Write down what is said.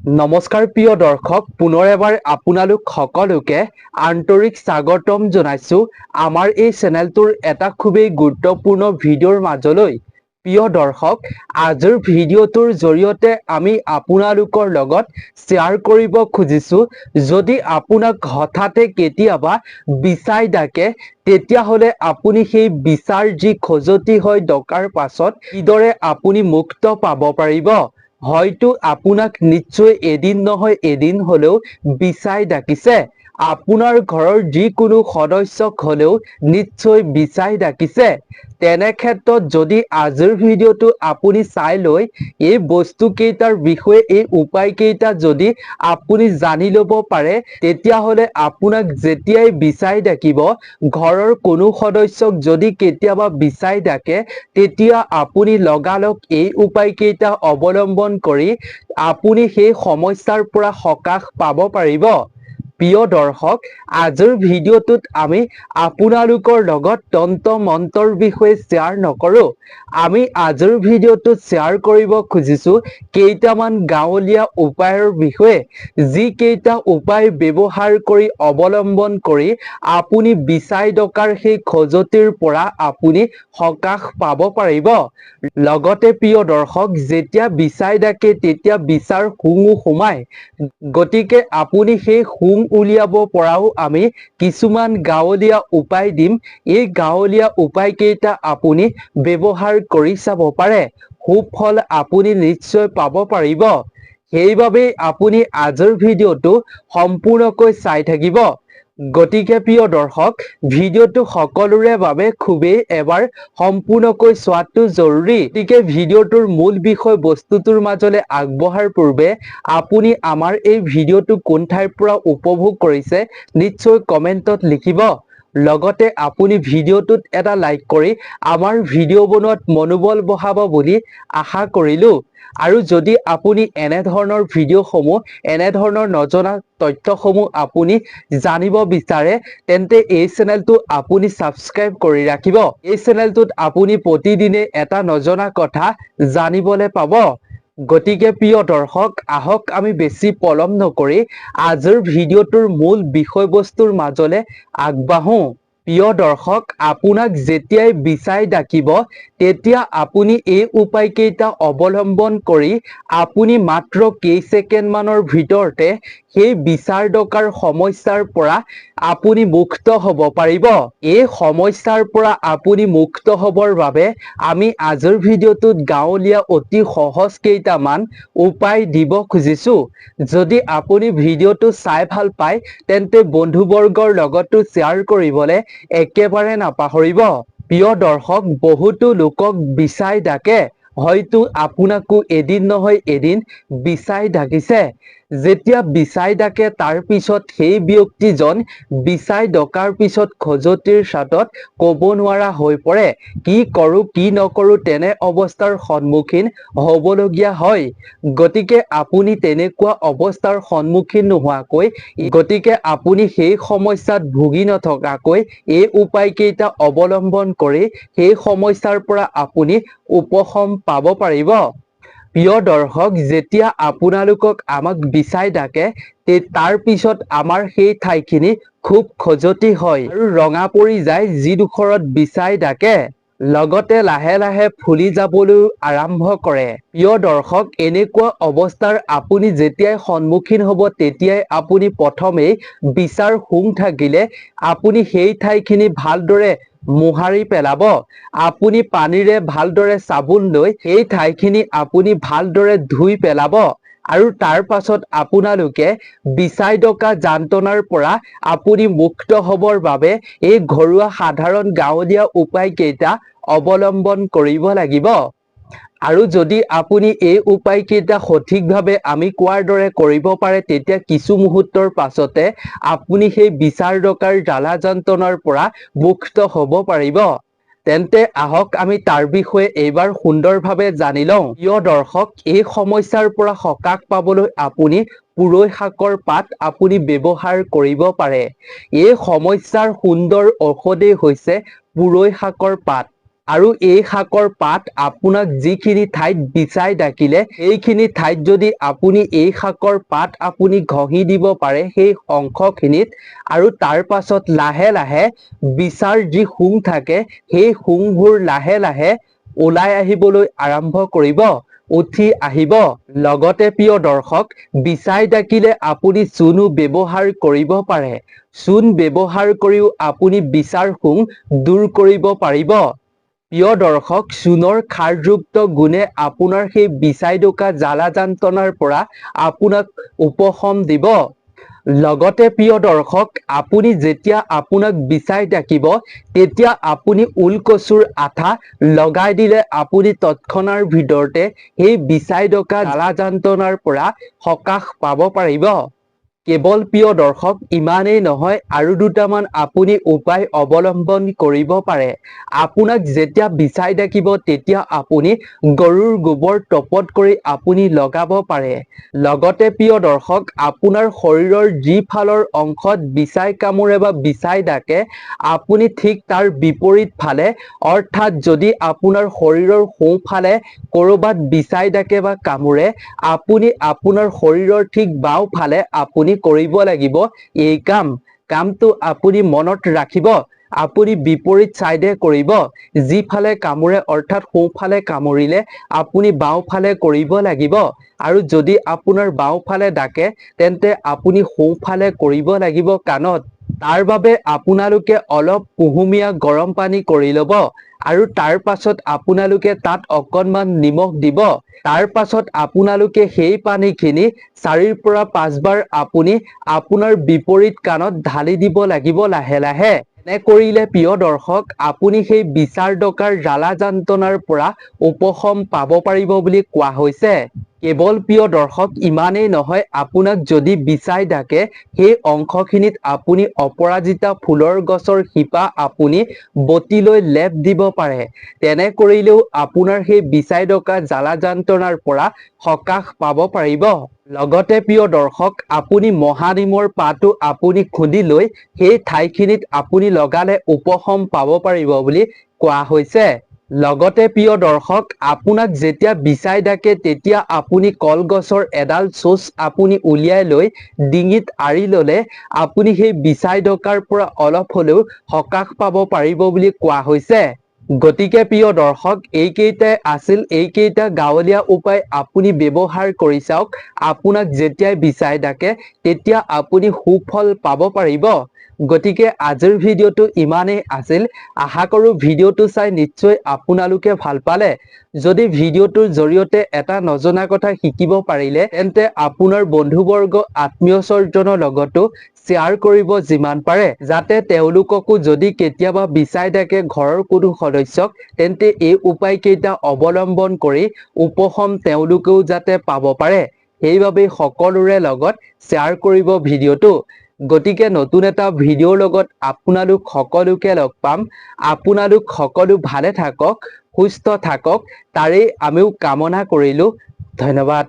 নমস্কাৰ প্ৰিয় দৰ্শক, পুনৰ এবাৰ আপোনালোক সকলোকে আন্তৰিক স্বাগতম জনাইছো আমাৰ এই চেনেলটোৰ এটা খুবেই গুৰুত্বপূৰ্ণ ভিডিঅ'ৰ মাজলৈ। প্ৰিয় দৰ্শক, আজিৰ ভিডিঅ'টোৰ জৰিয়তে আমি আপোনালোকৰ লগত শ্বেয়াৰ কৰিব খুজিছো। যদি আপোনাক হঠাতে কেতিয়াবা বিচাই ডাকে তেতিয়াহ'লে আপুনি সেই বিচাৰ যি খজুৱতি হয় ডকাৰ পাছত কিদৰে আপুনি মুক্ত পাব পাৰিব? হয়তো আপোনাক নিশ্চয় এদিন নহয় এদিন হলেও বিচাই ডাকিছে। আপোনাৰ ঘৰৰ যিকোনো সদস্যক হলেও নিশ্চয় বিচাই ডাকিছে তেনে ক্ষেত্ৰত যদি আজিৰ ভিডিঅ'টো আপুনি চাই লৈ এই বস্তু কেইটাৰ বিষয়ে, এই উপায় কেইটা যদি আপুনি জানি ল'ব পাৰে, তেতিয়াহ'লে আপোনাক যেতিয়াই বিচাই ডাকিব ঘৰৰ কোনো সদস্যক যদি কেতিয়াবা বিচাই ডাকে তেতিয়া আপুনি লগালগ এই উপায় কেইটা অৱলম্বন কৰি আপুনি সেই সমস্যাৰ পৰা সকাহ পাব পাৰিব। প্ৰিয় দৰ্শক, আজিৰ ভিডিঅ'টোত আমি আপোনালোকৰ লগত তন্ত্ৰ মন্ত্ৰৰ বিষয়ে শ্বেয়াৰ নকৰো। আমি আজিৰ ভিডিঅ'টোত শ্বেয়াৰ কৰিব খুজিছো কেইটামান গাঁৱলীয়া উপায়ৰ বিষয়ে। যি কেইটা উপায় ব্যৱহাৰ কৰি অৱলম্বন কৰি আপুনি বিচাই ডকাৰ সেই খজুৱতিৰ পৰা আপুনি সকাহ পাব পাৰিব। লগতে প্ৰিয় দৰ্শক, যেতিয়া বিচাই ডাকে তেতিয়া বিচাৰ শুঙো সোমায়। গতিকে আপুনি সেই শুং উলিয়াব পৰাও আমি কিছুমান গাঁৱলীয়া উপায় দিম। এই গাঁৱলীয়া উপায় কেইটা আপুনি ব্যৱহাৰ কৰি চাব পাৰে। সুফল আপুনি নিশ্চয় পাব পাৰিব। সেইবাবেই আপুনি আজিৰ ভিডিঅ'টো সম্পূৰ্ণকৈ চাই থাকিব। গতিকে প্ৰিয় দৰ্শক, ভিডিঅ'টো সকলোৰে বাবে খুবেই এবাৰ সম্পূৰ্ণকৈ চোৱাটো জৰুৰী। গতিকে ভিডিঅ'টোৰ মূল বিষয় বস্তুটোৰ মাজলৈ আগবঢ়াৰ পূৰ্বে আপুনি আমাৰ এই ভিডিঅ'টো কোন ঠাইৰ পৰা উপভোগ কৰিছে, নিশ্চয় কমেণ্টত লিখিব। লগতে আপুনি ভিডিঅ'টোত এটা লাইক কৰি আমাৰ ভিডিঅ' বনোৱাত মনোবল বঢ়াব বুলি আশা কৰিলো। আৰু যদি আপুনি এনেধৰণৰ ভিডিঅ'সমূহ এনেধৰণৰ নজনা তথ্যসমূহ আপুনি জানিব বিচাৰে তেন্তে এই চেনেলটো আপুনি ছাবস্ক্ৰাইব কৰি ৰাখিব। এই চেনেলটোত আপুনি প্ৰতিদিনে এটা নজনা কথা জানিবলৈ পাব। গতিকে প্ৰিয় দৰ্শক আহক আমি বেছি পলম নকৰি আজিৰ ভিডিঅ'টোৰ মূল বিষয়বস্তুৰ মাজলৈ আগবাঢ়ো। প্ৰিয় দৰ্শক, আপোনাক যেতিয়াই বিচাই ডাকিব, তেতিয়া আপুনি এই উপায় কেইটা অৱলম্বন কৰি আপুনি মাত্ৰ কেইছেকেণ্ডমানৰ ভিতৰতে সেই বিচাৰ ডকাৰ সমস্যাৰ পৰা আপুনি মুক্ত হ'ব পাৰিব। এই সমস্যাৰ পৰা আপুনি মুক্ত হ'বৰ বাবে আমি আজিৰ ভিডিঅ'টোত গাঁৱলীয়া অতি সহজ কেইটামান উপায় দিব খুজিছো। যদি আপুনি ভিডিঅ'টো চাই ভালো পায়, তেন্তে বন্ধুবৰ্গৰ লগতো শ্বেয়াৰ কৰিবলৈ একেবাৰে নাপাহৰিব। প্ৰিয় দৰ্শক, বহুতো লোকক বিচাই ডাকে। হয়তো আপোনাকো এদিন নহয় এদিন বিচাই ডাকিছে। যেতিয়া বিচাই ডাকে তাৰ পিছত সেই ব্যক্তিজন বিচাই ডকাৰ পিছত খজুৱতিৰ চাটত ক'ব নোৱাৰা হৈ পৰে। কি কৰোঁ কি নকৰোঁ তেনে অৱস্থাৰ সন্মুখীন হ'বলগীয়া হয়। গতিকে আপুনি তেনেকুৱা অৱস্থাৰ সন্মুখীন নোহোৱাকৈ গতিকে আপুনি সেই সমস্যাত ভুগি নথকাকৈ এই উপায় কেইটা অৱলম্বন কৰি সেই সমস্যাৰ পৰা আপুনি উপশম পাব পাৰিব। প্ৰিয় দৰ্শক, যেতিয়া আপোনালোকক আমাক বিচাই ডাকে, তে তাৰ পিছত আমাৰ সেই ঠাইখিনি খুব খজুৱতি হয় আৰু ৰঙা যায় যিডোখৰত বিচাই ডাকে। লগতে লাহে লাহে ফুলি যাবলৈ আৰম্ভ কৰে। প্ৰিয় দৰ্শক, এনেকুৱা অৱস্থাৰ আপুনি যেতিয়াই সন্মুখীন হ'ব, তেতিয়াই আপুনি প্ৰথমেই বিচাৰ শুং থাকিলে, আপুনি সেই ঠাইখিনি ভালদৰে মোহাৰি পেলাব। আপুনি পানীৰে ভালদৰে চাবোন লৈ সেই ঠাইখিনি আপুনি ভালদৰে ধুই পেলাব। আৰু তাৰ পাছত আপোনালোকে বিচাই ডকা যান্ত্ৰণাৰ পৰা আপুনি মুক্ত হ'বৰ বাবে এই ঘৰুৱা সাধাৰণ গাঁৱলীয়া উপায় কেইটা অৱলম্বন কৰিব লাগিব। আৰু যদি আপুনি এই উপায় কেইটা সঠিকভাৱে আমি কোৱাৰ দৰে কৰিব পাৰে তেতিয়া কিছু মুহূৰ্তৰ পাছতে আপুনি সেই বিচাৰ ডকাৰ জ্বালা যন্ত্ৰণাৰ পৰা মুক্ত হ'ব পাৰিব। তেন্তে আহক আমি তাৰ বিষয়ে এইবাৰ সুন্দৰভাৱে জানি লওঁ। প্ৰিয় দৰ্শক এই সমস্যাৰ পৰা সকাহ পাবলৈ আপুনি পুৰৈ শাকৰ পাত আপুনি ব্যৱহাৰ কৰিব পাৰে। এই সমস্যাৰ সুন্দৰ ঔষধেই হৈছে পুৰৈ শাকৰ পাত। আৰু এই শাকৰ পাত আপোনাক যিখিনি ঠাইত বিচাই ডাকিলে সেইখিনি ঠাইত যদি আপুনি এই শাকৰ পাত আপুনি ঘঁহি দিব পাৰে সেই অংশখিনিত আৰু তাৰ পাছত লাহে লাহে বিচাৰ যি শুং থাকে সেই শুংবোৰ লাহে লাহে ওলাই আহিবলৈ আৰম্ভ কৰিব উঠি আহিব। লগতে প্ৰিয় দৰ্শক বিচাই ডাকিলে আপুনি চূণো ব্যৱহাৰ কৰিব পাৰে। চূণ ব্যৱহাৰ কৰিও আপুনি বিচাৰ শুং দূৰ কৰিব পাৰিব। প্ৰিয় দৰ্শক চূণৰ খাৰযুক্ত গুণে আপোনাৰ সেই বিচাই ডকা জ্বালা যান্ত্ৰণাৰ পৰা আপোনাক উপশম দিব। লগতে প্ৰিয় দৰ্শক, আপুনি যেতিয়া আপোনাক বিচাই ডাকিব তেতিয়া আপুনি ওলকচুৰ আঠা লগাই দিলে আপুনি তৎক্ষণাৰ ভিতৰতে সেই বিচাই ডকা জ্বালা যান্ত্ৰণাৰ পৰা সকাহ পাব পাৰিব। কেৱল প্ৰিয় দৰ্শক ইমানেই নহয়, আৰু দুটামান আপুনি উপায় অৱলম্বন কৰিব পাৰে। আপোনাক যেতিয়া বিচাই ডাকিব তেতিয়া আপুনি গৰুৰ গোবৰ টপত কৰি আপুনি লগাব পাৰে। লগতে প্ৰিয় দৰ্শক, আপোনাৰ শৰীৰৰ যি ফালৰ অংশত বিচাই কামোৰে বা বিচাই ডাকে, আপুনি ঠিক তাৰ বিপৰীত ফালে, অৰ্থাৎ যদি আপোনাৰ শৰীৰৰ সোঁফালে ক'ৰবাত বিচাই ডাকে বা কামোৰে, আপুনি আপোনাৰ শৰীৰৰ ঠিক বাওঁফালে আপুনি কৰিব লাগিব। এই কাম, কামটো আপুনি মনত ৰাখিব। আপুনি বিপৰীত চাইডে কৰিব। যিফালে কামোৰে, অৰ্থাৎ সোঁফালে কামুৰিলে আপুনি বাওঁফালে কৰিব লাগিব। আৰু যদি আপোনাৰ বাওঁফালে ডাকে, তেন্তে আপুনি সোঁফালে কৰিব লাগিব কাণত। তাৰ বাবে আপোনালোকে অলপ কুহুমীয়া গৰম পানী কৰি ল'ব আৰু তাৰ পাছত আপোনালোকে তাত অকণমান নিমখ দিব। তাৰ পাছত আপোনালোকে সেই পানীখিনি চাৰিৰ পৰা পাঁচবাৰ আপুনি আপোনাৰ বিপৰীত কাণত ঢালি দিব লাগিব লাহে লাহে। এনে কৰিলে প্ৰিয় দৰ্শক আপুনি সেই বিচাৰ ডকাৰ জ্বালা যান্ত্ৰণাৰ পৰা উপশম পাব পাৰিব বুলি কোৱা হৈছে। কেৱল প্ৰিয় দৰ্শক ইমানেই নহয় আপোনাক যদি বিচাই ডাকে সেই অংশখিনিত আপুনি অপৰাজিতা ফুলৰ গছৰ শিপা আপুনি বটি লৈ লেপ দিব পাৰে। তেনে কৰিলেও আপোনাৰ সেই বিচাই ডকা জ্বালা যান্ত্ৰণাৰ পৰা সকাহ পাব পাৰিব। লগতে প্ৰিয় দৰ্শক আপুনি মহানিমৰ পাতো আপুনি খুন্দি লৈ সেই ঠাইখিনিত আপুনি লগালে উপশম পাব পাৰিব বুলি কোৱা হৈছে। লগতে প্ৰিয় দৰ্শক আপোনাক যেতিয়া বিচাই ডাকে তেতিয়া আপুনি কলগছৰ এডাল চোচ আপুনি উলিয়াই লৈ ডিঙিত আঁৰি ল'লে আপুনি সেই বিচাই ডকাৰ পৰা অলপ হ'লেও সকাহ পাব পাৰিব বুলি কোৱা হৈছে। গতিকে প্ৰিয় দৰ্শক এইকেইটাই আছিল এইকেইটা গাঁৱলীয়া উপায় আপুনি ব্যৱহাৰ কৰি চাওক। আপোনাক যেতিয়াই বিচাই ডাকে তেতিয়া আপুনি সুফল পাব পাৰিব। গতিকে আজিৰ ভিডিঅ'টো ইমানেই আছিল। আশা কৰোঁ ভিডিঅ'টো চাই নিশ্চয় আপোনালোকে ভাল পালে। যদি ভিডিঅ'টোৰ জৰিয়তে এটা নজনা কথা শিকিব পাৰিলে তেন্তে আপোনাৰ বন্ধুবৰ্গ আত্মীয় স্বজনৰ লগতো শ্বেয়াৰ কৰিব যিমান পাৰে। যাতে তেওঁলোককো যদি কেতিয়াবা বিচাই ডাকে ঘৰৰ কোনো সদস্যক তেন্তে এই উপায়কেইটা অৱলম্বন কৰি উপশম তেওঁলোকেও যাতে পাব পাৰে। সেইবাবে সকলোৰে লগত শ্বেয়াৰ কৰিব ভিডিঅ'টো। গতিকে নতুন এটা ভিডিঅ'ৰ লগত আপোনালোক সকলোকে লগ পাম। আপোনালোক সকলো ভালে থাকক, সুস্থ থাকক, তাৰেই আমিও কামনা কৰিলোঁ। ধন্যবাদ।